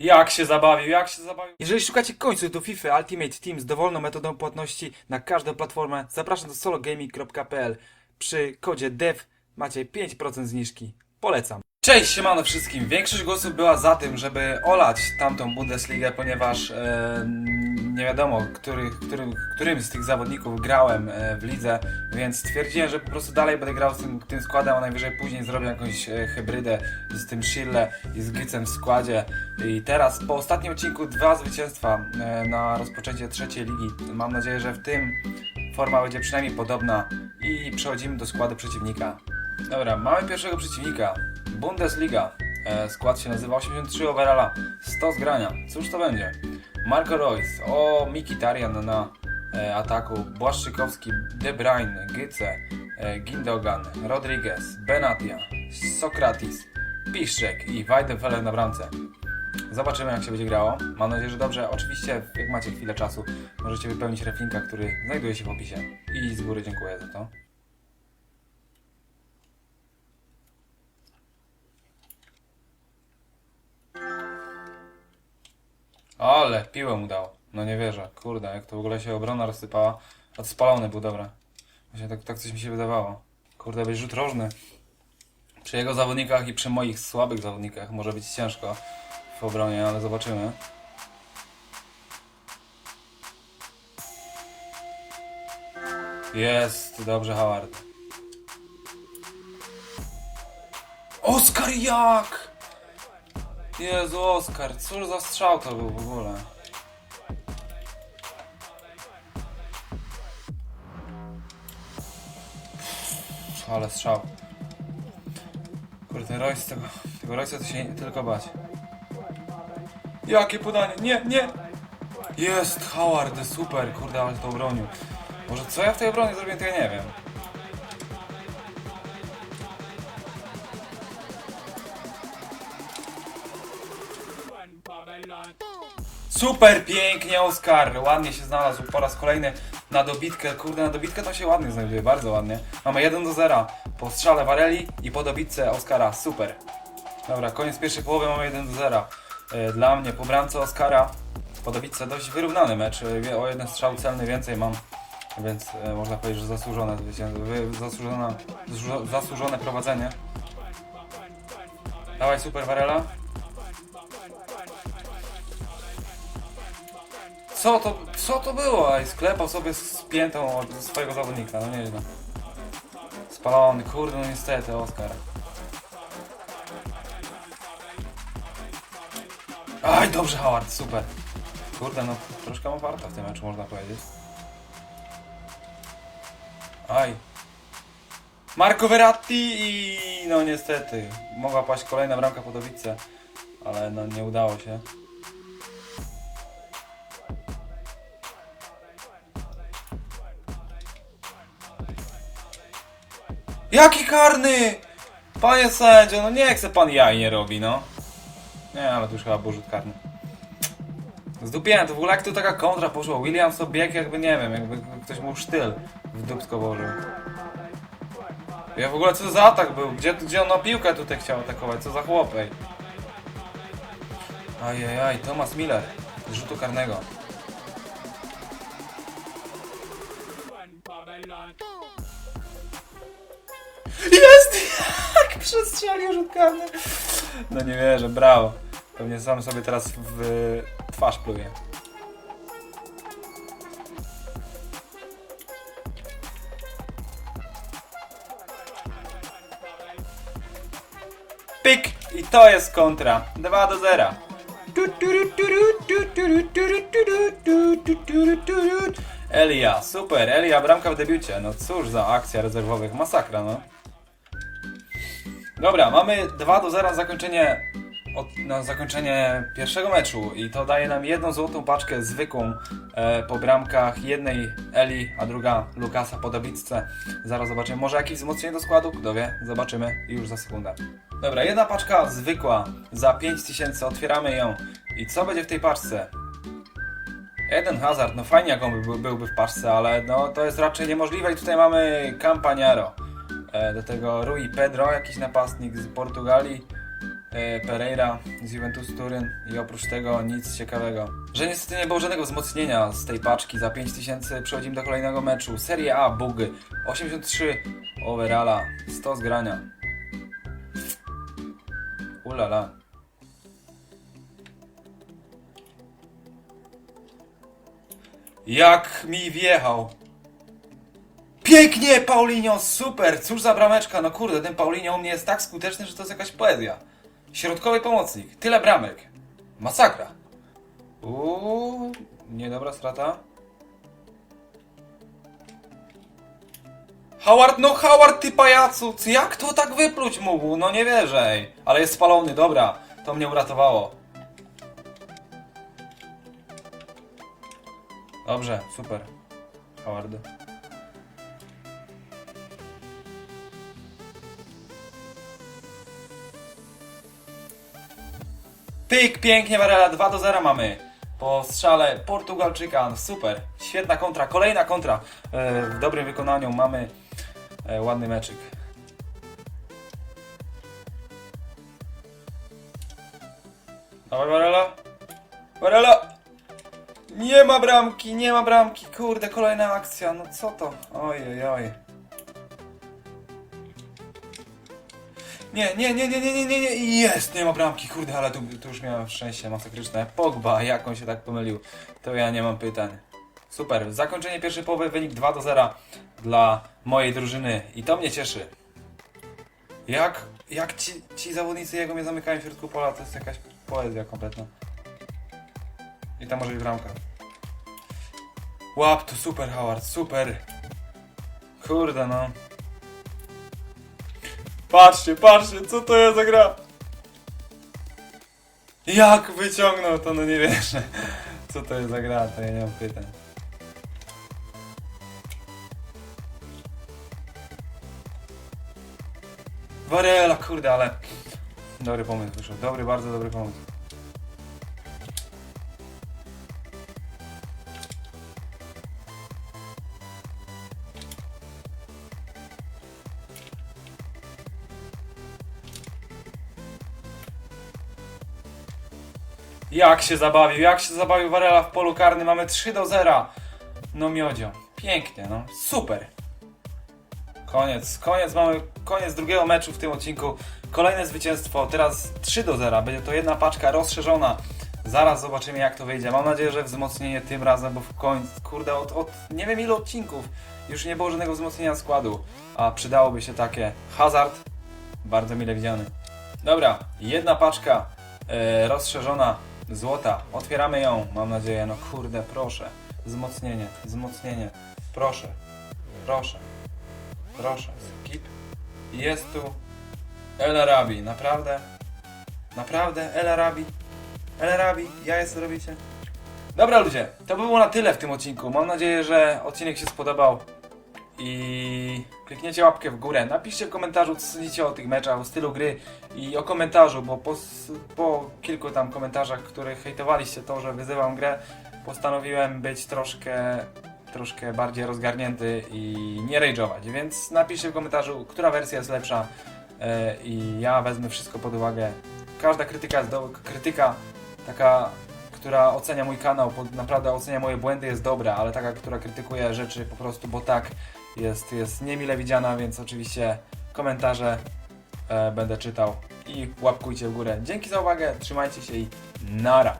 Jak się zabawił, jak się zabawił. Jeżeli szukacie końców do FIFA Ultimate Team z dowolną metodą płatności na każdą platformę, zapraszam do sologaming.pl. Przy kodzie DEV macie 5% zniżki. Polecam. Cześć, siemano wszystkim. Większość głosów była za tym, żeby olać tamtą Bundesligę, ponieważ e, nie wiadomo, który, którym, którym z tych zawodników grałem e, w lidze, więc stwierdziłem, że po prostu dalej będę grał z tym, tym składem, a najwyżej później zrobię jakąś e, hybrydę z tym Schille i z Gycem w składzie. I teraz po ostatnim odcinku dwa zwycięstwa e, na rozpoczęcie trzeciej ligi. Mam nadzieję, że w tym forma będzie przynajmniej podobna i przechodzimy do składu przeciwnika. Dobra, mamy pierwszego przeciwnika. Bundesliga. Skład się nazywa 83 overalla, 100 zgrania. Cóż to będzie? Marco Reus, o Mikitarian na e, ataku, Błaszczykowski, De Bruyne, Gyce, e, Gindogan, Rodriguez, Benatia, Sokratis, Piszczek i Weidenfeller na bramce. Zobaczymy jak się będzie grało. Mam nadzieję, że dobrze. Oczywiście, jak macie chwilę czasu, możecie wypełnić reflinka, który znajduje się w opisie. I z góry dziękuję za to. Ale piłę mu dał. No nie wierzę. Kurde, jak to w ogóle się obrona rozsypała. A był, dobra. Właśnie tak, tak coś mi się wydawało. Kurde, być rzut rożny. Przy jego zawodnikach i przy moich słabych zawodnikach może być ciężko w obronie, ale zobaczymy. Jest, dobrze Howard. Oskar jak? Jezu, Oskar, cóż za strzał to był w ogóle? Ale strzał. Kurde, Royce tego, tego Royce'a to się tylko bać. Jakie podanie? Nie, nie! Jest, Howard, super, kurde, ale to obronił. Może co ja w tej obronie zrobię, to ja nie wiem. Super, pięknie, Oskar. Ładnie się znalazł po raz kolejny na dobitkę. Kurde, na dobitkę to się ładnie znajduje, bardzo ładnie. Mamy 1 do 0 po strzale Wareli i po dobitce Oskara. Super. Dobra, koniec pierwszej połowy mamy 1 do 0. E, Dla mnie po bramce Oskara po dobitce dość wyrównany mecz. E, O jeden strzał celny więcej mam, więc e, można powiedzieć, że zasłużone, zwycię- wy- zasłużona, zasłużo- zasłużone prowadzenie. Dawaj, super Warela. Co to, co to było? Ej, sklepał sobie z piętą od swojego zawodnika, no nieźle. Spalony, kurde, no niestety, Oskar. Aj, dobrze, Howard, super. Kurde, no troszkę mam warta w tym meczu, można powiedzieć. Aj. Marco Verratti i no niestety, mogła paść kolejna bramka po ale no nie udało się. Jaki karny! Panie sędzio, no nie chce pan jaj nie robi, no. Nie, ale tu już chyba był karny. Zdupiłem, to w ogóle jak tu taka kontra poszła. Williams to bieg jakby, nie wiem, jakby ktoś mu sztyl w dupsko włożył. Ja w ogóle co za atak był? Gdzie, gdzie on na piłkę tutaj chciał atakować? Co za chłopej? Ajajaj, Thomas Miller z rzutu karnego. Jest! Jak przestrzelił rzut. No nie wierzę, brawo. Pewnie sam sobie teraz w twarz pluje. Pyk! I to jest kontra. 2 do 0. Elia, super, Elia, bramka w debiucie. No cóż za akcja rezerwowych, masakra, no. Dobra, mamy 2 do 0 na zakończenie, od, na zakończenie pierwszego meczu i to daje nam jedną złotą paczkę zwykłą e, po bramkach jednej Eli, a druga Lukasa po dobitce. Zaraz zobaczymy, może jakieś wzmocnienie do składu? Kto wie? Zobaczymy już za sekundę. Dobra, jedna paczka zwykła za 5000, otwieramy ją. I co będzie w tej paczce? Jeden hazard, no fajnie jak on by, byłby w paczce, ale no to jest raczej niemożliwe i tutaj mamy Campaniaro. E, do tego Rui Pedro, jakiś napastnik z Portugalii. e, Pereira z Juventus Turyn i oprócz tego nic ciekawego. Że niestety nie było żadnego wzmocnienia z tej paczki za 5000 przechodzimy do kolejnego meczu. Serie A, bugy, 83 overalla, 100 zgrania. Ulala. Jak mi wjechał. Pięknie, Paulinho, super! Cóż za brameczka, no kurde, ten Paulinho u mnie jest tak skuteczny, że to jest jakaś poezja. Środkowy pomocnik, tyle bramek. Masakra. Uuu, niedobra strata. Howard, no Howard, ty pajacu! Jak to tak wypluć mógł? No nie wierzę. Ale jest spalony, dobra. To mnie uratowało. Dobrze, super. Howard. Pyk, pięknie Varela, 2 do 0 mamy. Po strzale Portugalczyka, super. Świetna kontra, kolejna kontra. E, w dobrym wykonaniu mamy e, ładny meczyk. Dawaj Varela. Varela! Nie ma bramki, nie ma bramki. Kurde, kolejna akcja. No co to? Oj, oj, oj. Nie, nie, nie, nie, nie, nie, nie, nie, jest, nie ma bramki, kurde, ale tu, tu już miałem szczęście masakryczne. Pogba, jak on się tak pomylił, to ja nie mam pytań. Super, zakończenie pierwszej połowy, wynik 2 do 0 dla mojej drużyny i to mnie cieszy. Jak, jak ci, ci zawodnicy jego mnie zamykają w środku pola, to jest jakaś poezja kompletna. I tam może być bramka. Łap, to super Howard, super. Kurde no. Patrzcie, patrzcie, co to jest za gra? Jak wyciągnął to, no nie wierzę. Co to jest za gra, to ja nie mam pytań. Varela, kurde, ale... Dobry pomysł wyszedł, dobry, bardzo dobry pomysł. Jak się zabawił, jak się zabawił Varela w polu karnym, mamy 3 do 0. No miodzio, pięknie, no, super. Koniec, koniec, mamy koniec drugiego meczu w tym odcinku. Kolejne zwycięstwo, teraz 3 do 0, będzie to jedna paczka rozszerzona. Zaraz zobaczymy jak to wyjdzie. Mam nadzieję, że wzmocnienie tym razem, bo w końcu, kurde, od, od nie wiem ilu odcinków już nie było żadnego wzmocnienia składu, a przydałoby się takie. Hazard, bardzo mile widziany. Dobra, jedna paczka e, rozszerzona złota. Otwieramy ją, mam nadzieję. No kurde, proszę. Wzmocnienie, wzmocnienie. Proszę, proszę, proszę. Skip. Jest tu El Arabi. Naprawdę? Naprawdę? El Arabi? El Arabi? Ja jest robicie? Dobra ludzie, to by było na tyle w tym odcinku. Mam nadzieję, że odcinek się spodobał i klikniecie łapkę w górę. Napiszcie w komentarzu, co sądzicie o tych meczach, o stylu gry i o komentarzu, bo po, po kilku tam komentarzach, których hejtowaliście to, że wyzywam grę, postanowiłem być troszkę, troszkę bardziej rozgarnięty i nie rage'ować. Więc napiszcie w komentarzu, która wersja jest lepsza e, i ja wezmę wszystko pod uwagę. Każda krytyka jest do, krytyka taka która ocenia mój kanał, naprawdę ocenia moje błędy jest dobra, ale taka, która krytykuje rzeczy po prostu, bo tak jest, jest niemile widziana, więc oczywiście komentarze e, będę czytał i łapkujcie w górę. Dzięki za uwagę, trzymajcie się i nara!